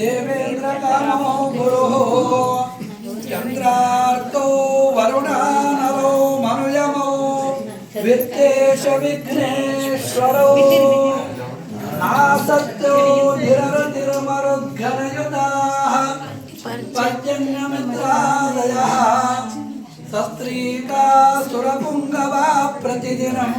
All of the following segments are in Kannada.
देवेन्द्रतमो गुरुः चन्द्रार्तो वरुणानरो मनुयमो वित्तेश विघ्नेश्वरो नासत्यो निररतिरमरुद्घनयुताः पर्जन्यमित्रादयः सस्त्रीका सुरपुङ्गवा प्रतिदिनम्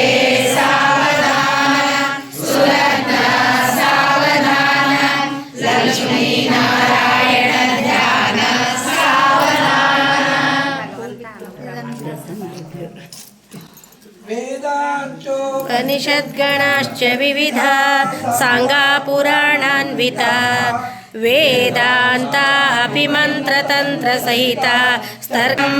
उपनिषद्गणाश्च विविधा साङ्गा पुराणान्विता वेदान्ता अपि मन्त्रतन्त्रसहिता स्तर्कम्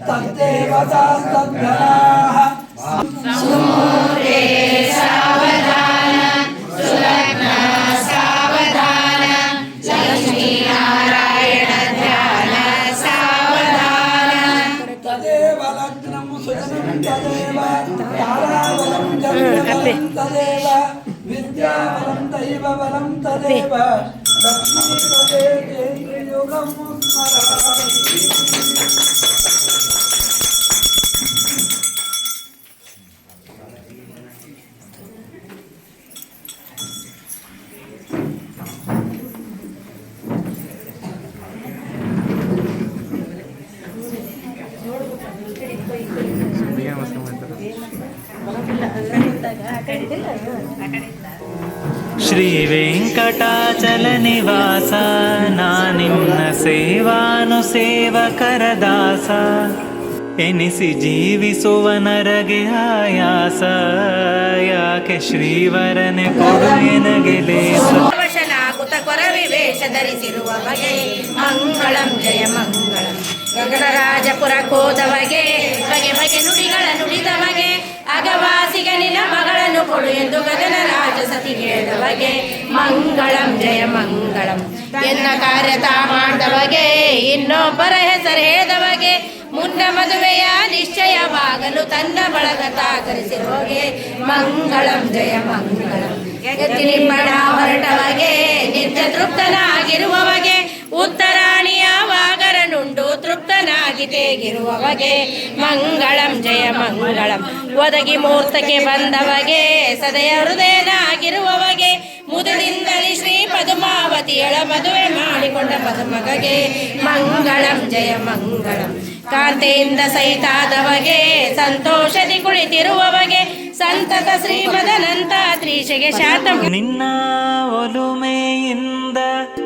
तयोनतास्कृतितय तद्देवतास्तद्गणाः तदेव लग्नं सुजनं तदेव ताराबलं जन्मबलं तदेव विद्याबलं दैवबलं तदेव लक्ष्मी तदेवेन्द्रियुगं स्मरामि ಶ್ರೀ ವೆಂಕಟಾಚಲ ನಿವಾಸ ನಾನಿನ್ನ ಸೇವಾನು ಸೇವಕರ ದಾಸ. ಎನಿಸಿ ಜೀವಿಸುವ ನರಗೆ ಆಯಾಸ, ಯಾಕೆ ಶ್ರೀವರನೆ ಕೊಡು ಎನಗೆ ಧರಿಸಿರುವ ಬಗೆ, ಮಂಗಳಂ ಜಯ ಮಂಗಳಂ. ಗಗನರಾಜಪುರ ಕೋದವಗೆ ಹೇಳಿದವಗೆ ಮಂಗಳಂ, ಜಯ ಮಂಗಳಂ. ಎನ್ನ ಕಾರ್ಯತ ಮಾಡಿದವಗೆ, ಇನ್ನೊಬ್ಬರ ಹೆಸರು ಹೇಳಿದವಗೆ, ಮುನ್ನ ಮದುವೆಯ ನಿಶ್ಚಯವಾಗಲು ತನ್ನ ಬಳಗ ತಾಕರಿಸಿರುವಗೆ ಮಂಗಳಂ, ಜಯ ಮಂಗಳಂ. ಎತ್ತಿ ನಿಮ್ಮಣ ಹೊರಟವಗೆ, ನಿತ್ಯ ತೃಪ್ತನಾಗಿರುವವಗೆ ವಾಗರನುಂಡು ತೃಪ್ತನಾಗಿ ತೇಗಿರುವವಗೆ ಮಂಗಳಂ, ಜಯ ಮಂಗಳಂ. ಒದಗಿ ಮೂರ್ತಕ್ಕೆ ಬಂದವಗೆ ಸದಯ ಹೃದಯನಾಗಿರುವವಗೆ ಮುದುಳಿಂದಲಿ ಶ್ರೀ ಪದುಮಾವತಿಯಳ ಮದುವೆ ಮಾಡಿಕೊಂಡ ಪದುಮಗಗೆ ಮಂಗಳಂ, ಜಯ ಮಂಗಳಂ. ಕಾಂತೆಯಿಂದ ಸಹಿತಾದವಗೆ ಸಂತೋಷದಿ ಕುಳಿತಿರುವವಗೆ ಸಂತತ ಶ್ರೀಮದನಂತ ತ್ರೀಶೆಗೆ ಶಾತ. ನಿನ್ನ ಒಲುಮೆಯಿಂದ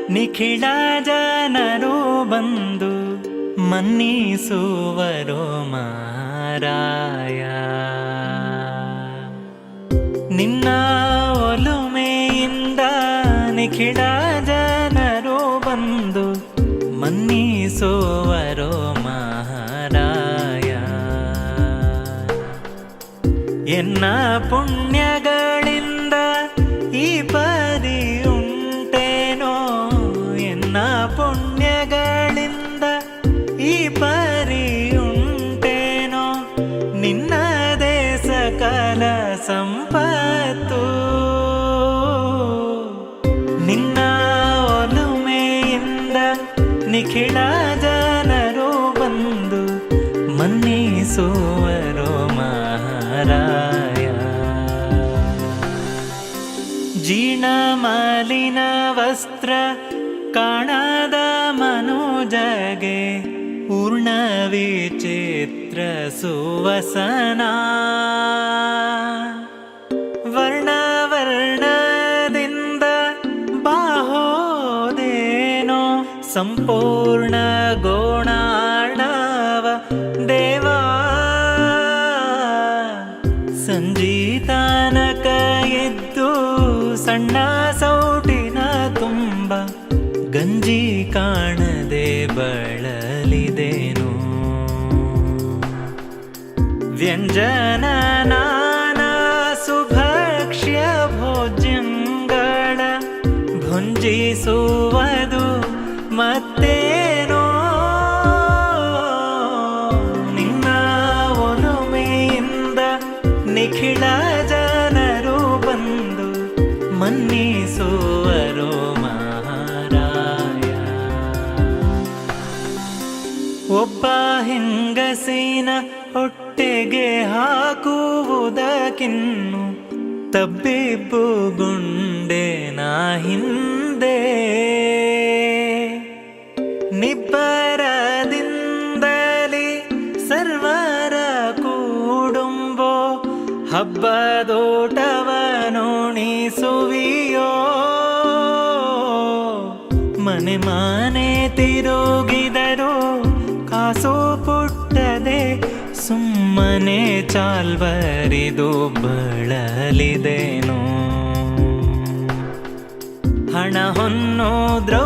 ನಿಖಿಳ ಜನರು ಬಂದು ಮನ್ನಿಸುವರು ಮಾರಾಯ. ನಿನ್ನ ಒಲುಮೆಯಿಂದ ನಿಖಿಳ ಜನರು ಬಂದು ಮನ್ನಿಸುವರೋ ಮಹಾರಾಯ ಎನ್ನ ಪುಣ್ಯಗಳಿಂದ ಜನರು ಬಂದು ಮನ್ನಿಸುವರೋ ಮಹಾರಾಯ. ಜೀರ್ಣ ಮಾಲಿನ ವಸ್ತ್ರ ಕಾಣದ ಮನೋಜಗೆ ಪೂರ್ಣ ವಿಚಿತ್ರ ವರ್ಣ ಸಂಪೂರ್ಣ ಗೋಣಾಣವ ದೇವಾ. ಸಂಜೀತಾನಕ ಎದ್ದು ಸಣ್ಣ ಸೌಟಿನ ತುಂಬ ಗಂಜಿ ಕಾಣದೆ ಬಳಲಿದೇನು. ವ್ಯಂಜನ ಸುಭಕ್ಷ್ಯ ಭೋಜ್ಯಂಗಳ ಭುಂಜಿಸುವುದು ಮತ್ತೇನೋ? ನಿಖಿಳ ಜನರು ಬಂದು ಒಬ್ಬ ಹೊಟ್ಟೆಗೆ ಹಾಕುವುದಕ್ಕಿನ್ನು ತಬ್ಬಿಬ್ಬುಗುಂಡೆ ಹಬ್ಬದೋಟವನುಣಿಸುವಿಯೋ ಮನೆ ಮನೆ ತಿರುಗಿದರು ಕಾಸು ಪುಟ್ಟದೆ ಸುಮ್ಮನೆ ಚಾಲ್ವರಿದು ಬಳಲಿದೆನು? ಹಣ ಹೊನ್ನು ದ್ರೌ